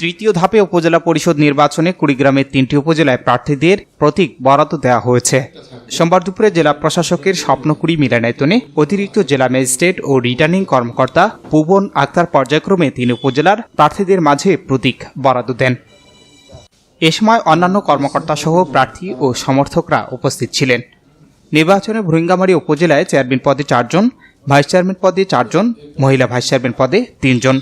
তৃতীয় ধাপে উপজেলা পরিষদ নির্বাচনে কুড়িগ্রামের তিনটি উপজেলায় প্রার্থীদের প্রতীক বরাদ্দ দেওয়া হয়েছে। সোমবার দুপুরে জেলা প্রশাসকের স্বপ্নকুড়ি মিলনায়তনে অতিরিক্ত জেলা ম্যাজিস্ট্রেট ও রিটার্নিং কর্মকর্তা ভুবন আক্তার পর্যায়ক্রমে তিন উপজেলার প্রার্থীদের মাঝে প্রতীক বরাদ্দ দেন। এ সময় অন্যান্য কর্মকর্তা সহ প্রার্থী ও সমর্থকরা উপস্থিত ছিলেন। নির্বাচনে ভুরিঙ্গামারী উপজেলায় চেয়ারম্যান পদে চারজন, ভাইস চেয়ারম্যান পদে চারজন, মহিলা ভাইস চেয়ারম্যান পদে তিনজন।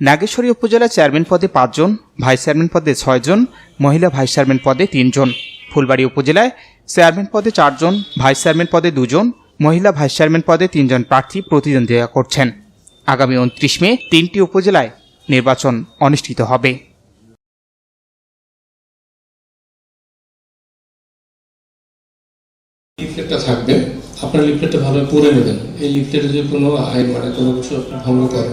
নাগেশ্বরী উপজেলা চেয়ারম্যান পদে পাঁচজন, ভাইস চেয়ারম্যান পদে ছয়জন, মহিলা ভাইস চেয়ারম্যান পদে তিনজন। ফুলবাড়ি উপজেলায় চেয়ারম্যান পদে চারজন, ভাইস চেয়ারম্যান পদে দুজন, মহিলা ভাইস চেয়ারম্যান পদে তিনজন প্রার্থী প্রতিদ্বন্দ্বিতা করছেন। আগামী উনত্রিশ মে তিনটি উপজেলায় নির্বাচন অনুষ্ঠিত হবে। লিফলেটটা থাকবে। আপনার লিফলেটটা ভালোভাবে পড়ে নেবেন। এই লিফলেটে যদি কোনো আইন মানে কোনো কিছু ভঙ্গ করেন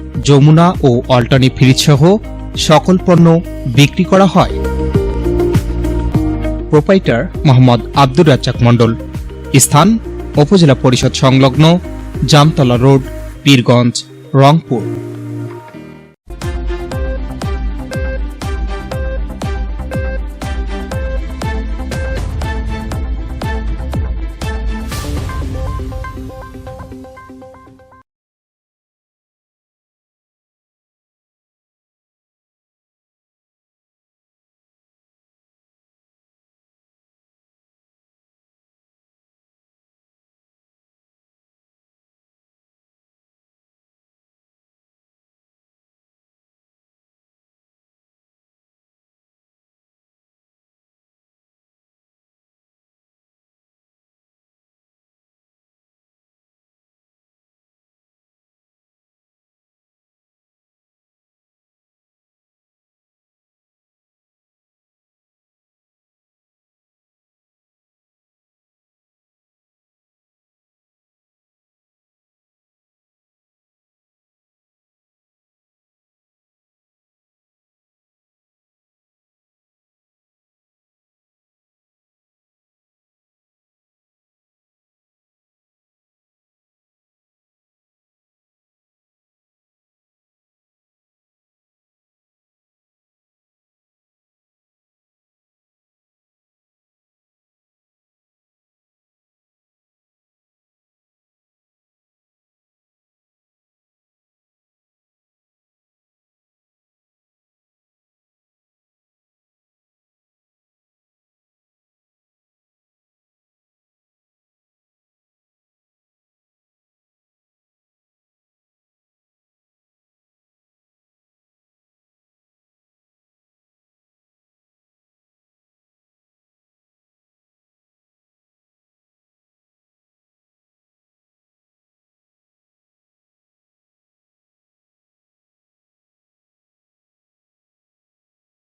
যমুনা ও অল্টানি ফ্রিজসহ সকল পণ্য বিক্রি করা হয়। প্রোপাইটার মোহাম্মদ আব্দুর রাজ্জাক মণ্ডল। স্থান, উপজেলা পরিষদ সংলগ্ন জামতলা রোড, পীরগঞ্জ, রংপুর।